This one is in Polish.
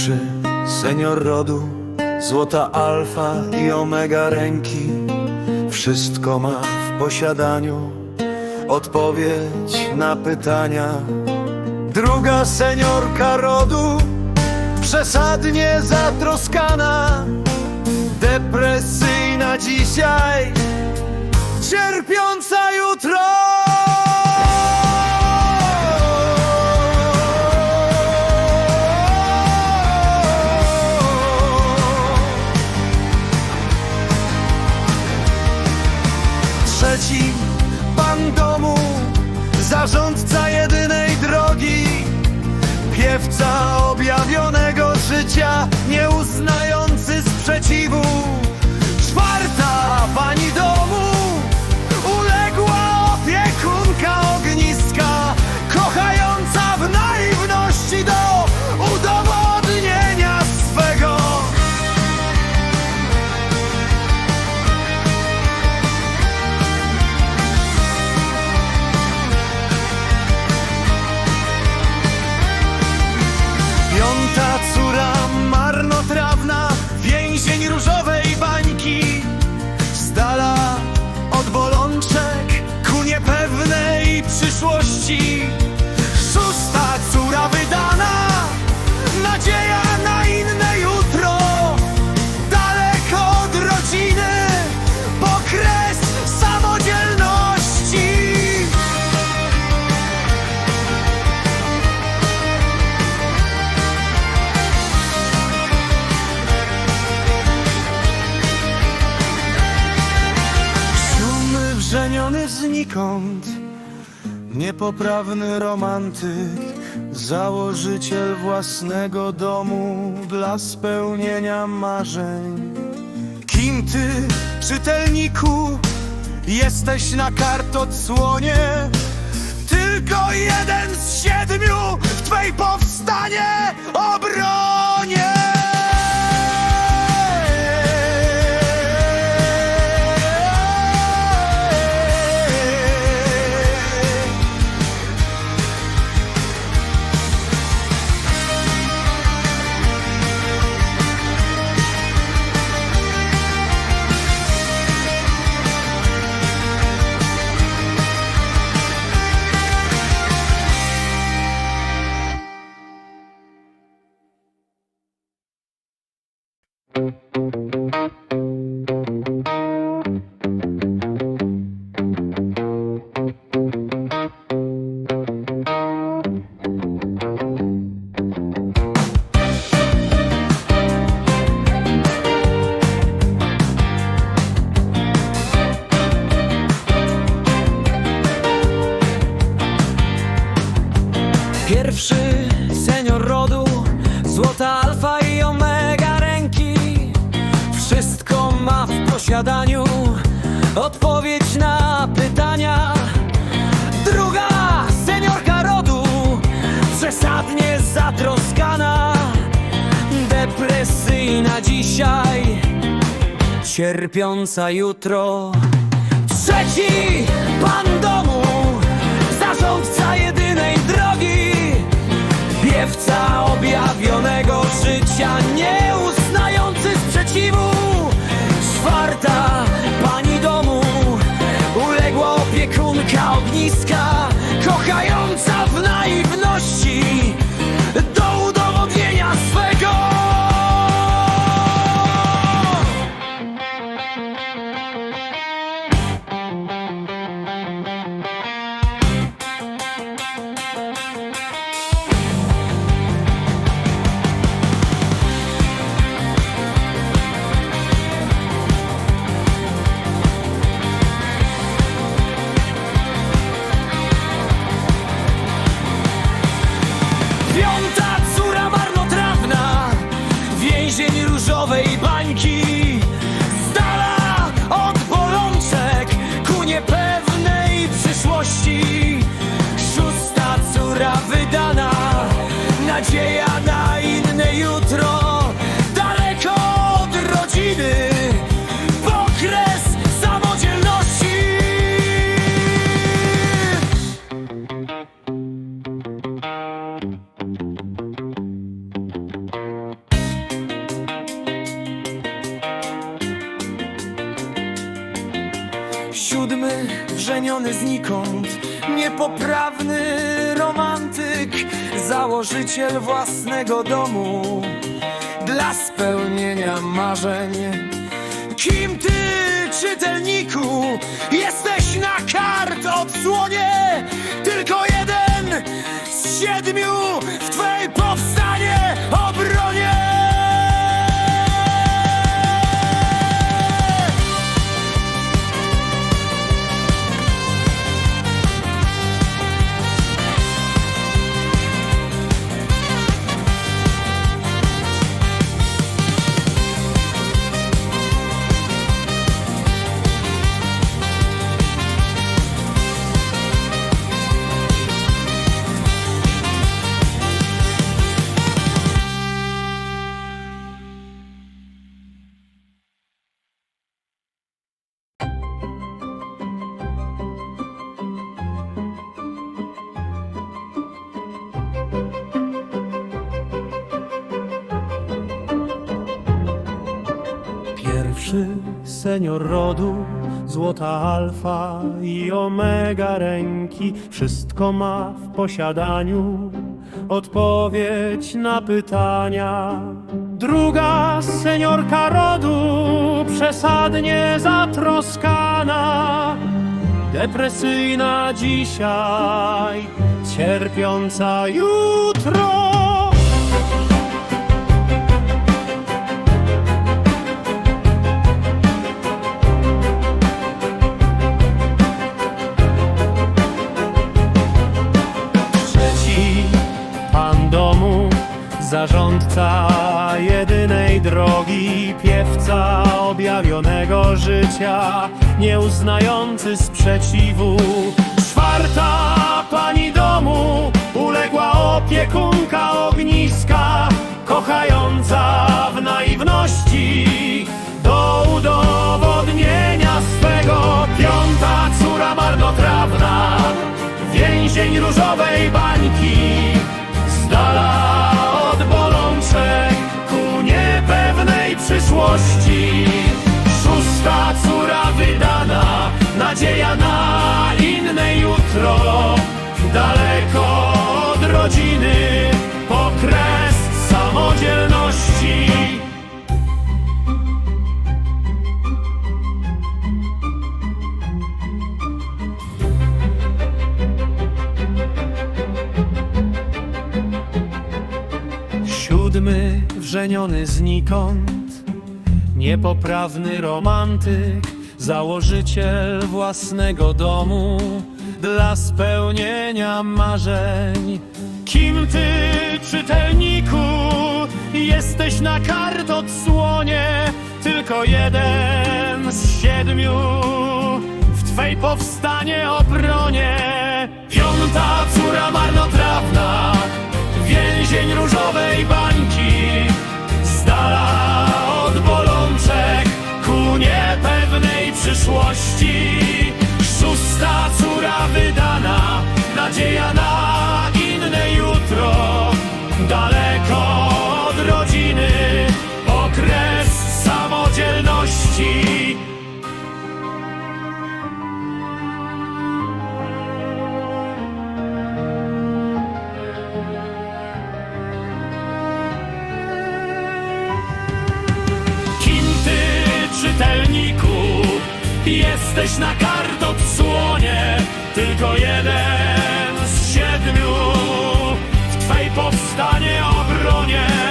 Pierwszy senior rodu, złota alfa i omega ręki, wszystko ma w posiadaniu odpowiedź na pytania. Druga seniorka rodu, przesadnie zatroskana, depresyjna dzisiaj, cierpiąca jutro. Znikąd Niepoprawny romantyk Założyciel własnego domu Dla spełnienia marzeń. Kim ty, czytelniku Jesteś na kartodsłonie Tylko jeden z siedmiu W twej powstanie Pierwszy senior rodu, złota alfa i omega ręki. Wszystko ma w posiadaniu, odpowiedź na pytania. Druga seniorka rodu, przesadnie zatroskana, depresyjna dzisiaj, cierpiąca jutro. Trzeci pan domu, zarządca jedynej drogi, piewca objawionego życia, nieuznający wydana Nadzieja na inne jutro znikąd, niepoprawny romantyk, założyciel własnego domu dla spełnienia marzeń. Kim ty, czytelniku, jesteś na kart odsłonie? Tylko jeden z siedmiu Pierwszy senior rodu, złota alfa i omega ręki, wszystko ma w posiadaniu, odpowiedź na pytania. Druga seniorka rodu, przesadnie zatroskana, depresyjna dzisiaj, cierpiąca jutro. Życia, nieuznający sprzeciwu. Czwarta pani domu, uległa opiekunka ogniska, kochająca w naiwności do udowodnienia swego. Piąta córa marnotrawna, Więzień różowej bańki Nadzieja na inne jutro. Daleko od rodziny Pokres samodzielności. Siódmy, wrzeniony znikąd, niepoprawny romantyk, założyciel własnego domu dla spełnienia marzeń. Kim ty, czytelniku, jesteś na kart odsłonie, tylko jeden z siedmiu w twej powstanie obronie. Piąta córa marnotrawna, Więzień różowej bańki przyszłości. Szósta córa wydana Jesteś na kart od słonie Tylko jeden z siedmiu W Twej powstanie obronie.